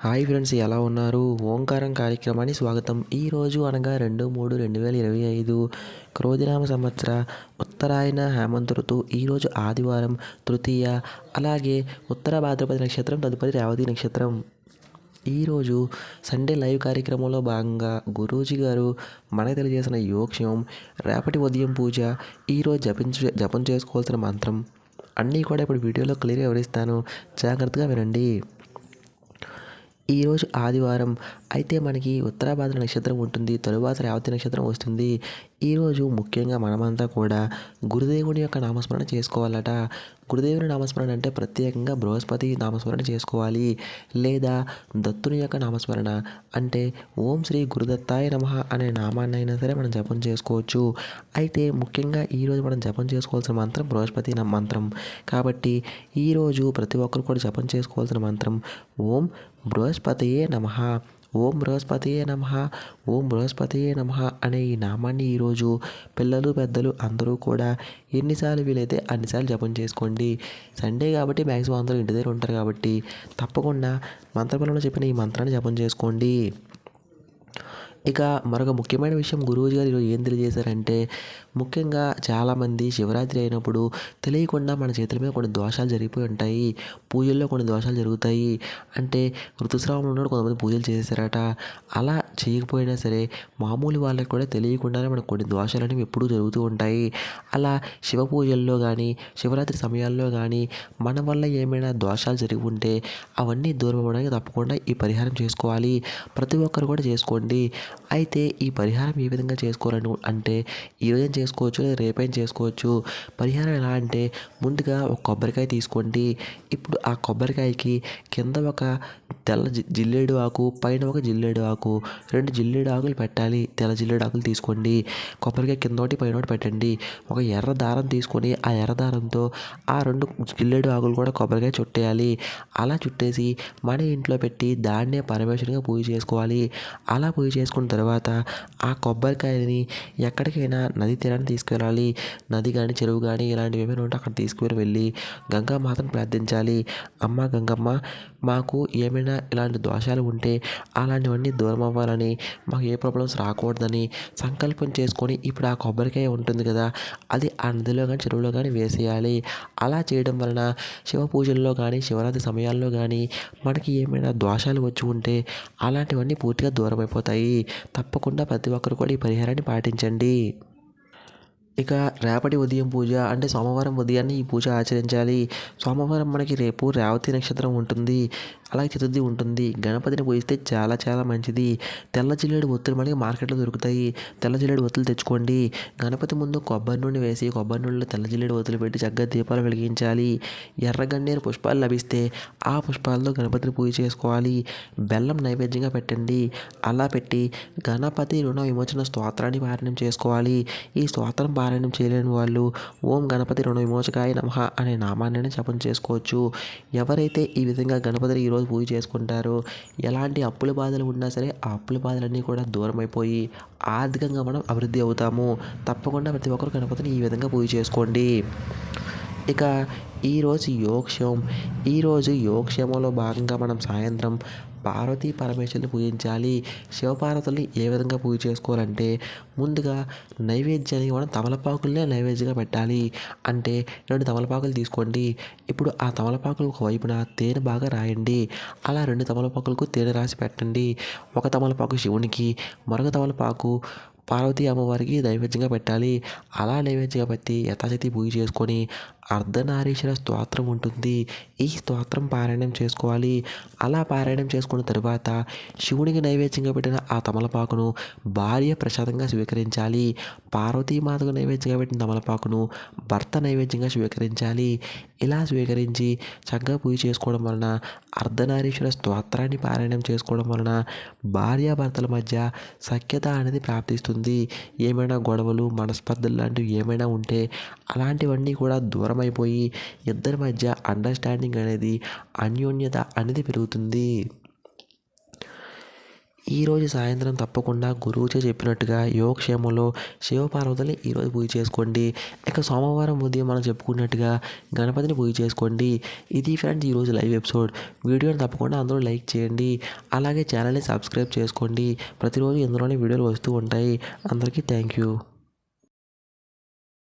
Hi friends ఎలా ఉన్నారు? ఓంకారం కార్యక్రమానికి స్వాగతం. ఈరోజు అనగా రెండు మూడు రెండు వేల ఇరవై ఐదు క్రోధినామ సంవత్సర ఉత్తరాయణ హేమంత ఋతువు ఈరోజు ఆదివారం తృతీయ అలాగే ఉత్తర భాద్రపది నక్షత్రం తదుపరి రేవతి నక్షత్రం. ఈరోజు సండే లైవ్ కార్యక్రమంలో భాగంగా గురూజీ గారు మనకు తెలియజేసిన యోగ్యం రేపటి ఉదయం పూజ ఈరోజు జపించ జపం చేసుకోవాల్సిన మంత్రం అన్నీ కూడా ఇప్పుడు వీడియోలో క్లియర్గా వివరిస్తాను. జాగ్రత్తగా వినండి. ఈరోజు ఆదివారం అయితే మనకి ఉత్తరాభాద్ర నక్షత్రం ఉంటుంది తరువాత రేవతి నక్షత్రం వస్తుంది. ఈరోజు ముఖ్యంగా మనమంతా కూడా గురుదేవుని యొక్క నామస్మరణ చేసుకోవాలట. గురుదేవుని నామస్మరణ అంటే ప్రత్యేకంగా బృహస్పతి నామస్మరణ చేసుకోవాలి లేదా దత్తుని యొక్క నామస్మరణ. అంటే ఓం శ్రీ గురుదత్తాయ నమ అనే నామాన్ని అయినా సరే మనం జపం చేసుకోవచ్చు. అయితే ముఖ్యంగా ఈరోజు మనం జపం చేసుకోవాల్సిన మంత్రం బృహస్పతి మంత్రం. కాబట్టి ఈరోజు ప్రతి ఒక్కరు కూడా జపం చేసుకోవాల్సిన మంత్రం ఓం బృహస్పతియే నమ. ఓం బృహస్పతియే నమ ఓం బృహస్పతియే నమ అనే ఈ నామాన్ని ఈరోజు పిల్లలు పెద్దలు అందరూ కూడా ఎన్నిసార్లు వీలైతే అన్నిసార్లు జపం చేసుకోండి. సండే కాబట్టి మ్యాక్సిమం అందరూ ఇంటి దగ్గర ఉంటారు కాబట్టి తప్పకుండా మంత్రబలంలో చెప్పిన ఈ మంత్రాన్ని జపం చేసుకోండి. ఇక మరొక ముఖ్యమైన విషయం గురువుజీ గారు ఈరోజు ఏం తెలియజేశారంటే ముఖ్యంగా చాలామంది శివరాత్రి అయినప్పుడు తెలియకుండా మన చేతుల మీద కొన్ని దోషాలు జరిగిపోయి ఉంటాయి పూజల్లో కొన్ని దోషాలు జరుగుతాయి. అంటే ఋతుస్రావం ఉన్నప్పుడు కొంతమంది పూజలు చేసేసారట అలా చేయకపోయినా సరే మామూలు వాళ్ళకి కూడా తెలియకుండానే మనకు కొన్ని దోషాలు అనేవి ఎప్పుడూ జరుగుతూ ఉంటాయి. అలా శివ పూజల్లో కానీ శివరాత్రి సమయాల్లో కానీ మన వల్ల ఏమైనా దోషాలు జరిగి ఉంటే అవన్నీ దూరం అవ్వడానికి తప్పకుండా ఈ పరిహారం చేసుకోవాలి. ప్రతి ఒక్కరు కూడా చేసుకోండి. అయితే ఈ పరిహారం ఏ విధంగా చేసుకోవాలను అంటే ఈరోజు చేసుకోవచ్చు? లేదా రేపైనా చేసుకోవచ్చు? పరిహారం ఎలా అంటే ముందుగా ఒక కొబ్బరికాయ తీసుకోండి. ఇప్పుడు ఆ కొబ్బరికాయకి కింద ఒక తెల్ల జి- జిల్లేడు ఆకు పైన ఒక జిల్లేడు ఆకు రెండు జిల్లేడు ఆకులు పెట్టాలి. తెల్ల జిల్లేడు ఆకులు తీసుకోండి. కొబ్బరికాయ కింద ఒకటి పైన ఒకటి పెట్టండి. ఒక ఎర్ర దారం తీసుకొని ఆ ఎర్ర దారంతో ఆ రెండు జిల్లేడు ఆకులు కూడా కొబ్బరికాయ చుట్టేయాలి. అలా చుట్టేసి మన ఇంట్లో పెట్టి దాన్నే పరమేశ్వరంగా పూజ చేసుకోవాలి. అలా పూజ చేసుకున్న తర్వాత ఆ కొబ్బరికాయని ఎక్కడికైనా నది తీరాన్ని తీసుకెళ్ళాలి. నది కానీ చెరువు కానీ ఇలాంటివి ఏమైనా ఉంటే అక్కడ తీసుకుని వెళ్ళి గంగామాతను ప్రార్థించాలి. అమ్మ గంగమ్మ మాకు ఏమైనా ఇలాంటి దోషాలు ఉంటే అలాంటివన్నీ దూరం అవ్వాలని మాకు ఏ ప్రాబ్లమ్స్ రాకూడదని సంకల్పం చేసుకొని ఇప్పుడు ఆ కొబ్బరికాయ ఉంటుంది కదా అది ఆ నదిలో కానీ చెరువులో కానీ వేసేయాలి. అలా చేయడం వలన శివ పూజల్లో కానీ శివరాత్రి సమయాల్లో కానీ మనకి ఏమైనా దోషాలు వచ్చి ఉంటే అలాంటివన్నీ పూర్తిగా దూరం అయిపోతాయి తప్పకుండా ప్రతి ఒక్కరు కూడా ఈ పరిహారాన్ని పాటించండి. ఇక రేపటి ఉదయం పూజ అంటే సోమవారం ఉదయాన్నే ఈ పూజ ఆచరించాలి. సోమవారం మనకి రేపు రేవతి నక్షత్రం ఉంటుంది. అలాగే చతుర్థి ఉంటుంది. గణపతిని పూజిస్తే చాలా చాలా మంచిది. తెల్ల జిల్లేడు ఒత్తులు మనకి మార్కెట్లో దొరుకుతాయి. తెల్ల జిల్లేడు ఒత్తులు తెచ్చుకోండి. గణపతి ముందు కొబ్బరి నూనె వేసి కొబ్బరి నూనెలో తెల్ల జిల్లేడు ఒత్తులు పెట్టి చక్కగా దీపాలు వెలిగించాలి. ఎర్ర గన్నేరు పుష్పాలు లభిస్తే ఆ పుష్పాలతో గణపతిని పూజ చేసుకోవాలి. బెల్లం నైవేద్యంగా పెట్టండి. అలా పెట్టి గణపతి రుణ విమోచన స్తోత్రాన్ని పారాయణం చేసుకోవాలి. ఈ స్తోత్రం పారాయణం చేయలేని వాళ్ళు ఓం గణపతి రుణ విమోచకాయ నమః అనే నామాన్ని జపం చేసుకోవచ్చు. ఎవరైతే ఈ విధంగా గణపతిని ఈరోజు పూజ చేసుకుంటారో ఎలాంటి అప్పుల బాధలు ఉన్నా సరే ఆ అప్పుల బాధలన్నీ కూడా దూరం అయిపోయి ఆర్థికంగా మనం అభివృద్ధి అవుతాము. తప్పకుండా ప్రతి ఒక్కరు గణపతిని ఈ విధంగా పూజ చేసుకోండి. ఇక ఈరోజు యోగక్షేమం. ఈరోజు యోగక్షేమంలో భాగంగా మనం సాయంత్రం పార్వతీ పరమేశ్వరిని పూజించాలి. శివపార్వతుల్ని ఏ విధంగా పూజ చేసుకోవాలంటే ముందుగా నైవేద్యానికి మనం తమలపాకులనే నైవేద్యంగా పెట్టాలి. అంటే రెండు తమలపాకులు తీసుకోండి. ఇప్పుడు ఆ తమలపాకులు ఒక వైపున తేనె బాగా రాయండి. అలా రెండు తమలపాకులకు తేనె రాసి పెట్టండి. ఒక తమలపాకు శివునికి మరొక తమలపాకు పార్వతీ అమ్మవారికి నైవేద్యంగా పెట్టాలి. అలా నైవేద్యంగా పెట్టి యథాశక్తి పూజ చేసుకొని అర్ధనారీశ్వర స్తోత్రం ఉంటుంది. ఈ స్తోత్రం పారాయణం చేసుకోవాలి. అలా పారాయణం చేసుకున్న తర్వాత శివునికి నైవేద్యంగా పెట్టిన ఆ తమలపాకును భార్య ప్రసాదంగా స్వీకరించాలి. పార్వతీమాతకు నైవేద్యంగా పెట్టిన తమలపాకును భర్త నైవేద్యంగా స్వీకరించాలి. ఇలా స్వీకరించి చక్కగా పూజ చేసుకోవడం వలన అర్ధనారీశ్వర స్తోత్రాన్ని పారాయణం చేసుకోవడం వలన భార్యాభర్తల మధ్య సఖ్యత అనేది ప్రాప్తిస్తుంది. ఏమైనా గొడవలు మనస్పర్ధలు లాంటివి ఏమైనా ఉంటే అలాంటివన్నీ కూడా దూరం అయిపోయి ఇద్దరి మధ్య అండర్స్టాండింగ్ అనేది అన్యోన్యత అనేది పెరుగుతుంది. ఈరోజు సాయంత్రం తప్పకుండా గురువుచే చెప్పినట్టుగా యోగక్షేమంలో శివపార్వతుల్ని ఈరోజు పూజ చేసుకోండి. ఇక సోమవారం ఉదయం మనం చెప్పుకున్నట్టుగా గణపతిని పూజ చేసుకోండి. ఇది ఫ్రెండ్స్ ఈరోజు లైవ్ ఎపిసోడ్ వీడియోని తప్పకుండా అందరూ లైక్ చేయండి. అలాగే ఛానల్ని సబ్స్క్రైబ్ చేసుకోండి. ప్రతిరోజు ఇందులోనే వీడియోలు వస్తూ ఉంటాయి. అందరికీ థ్యాంక్ యూ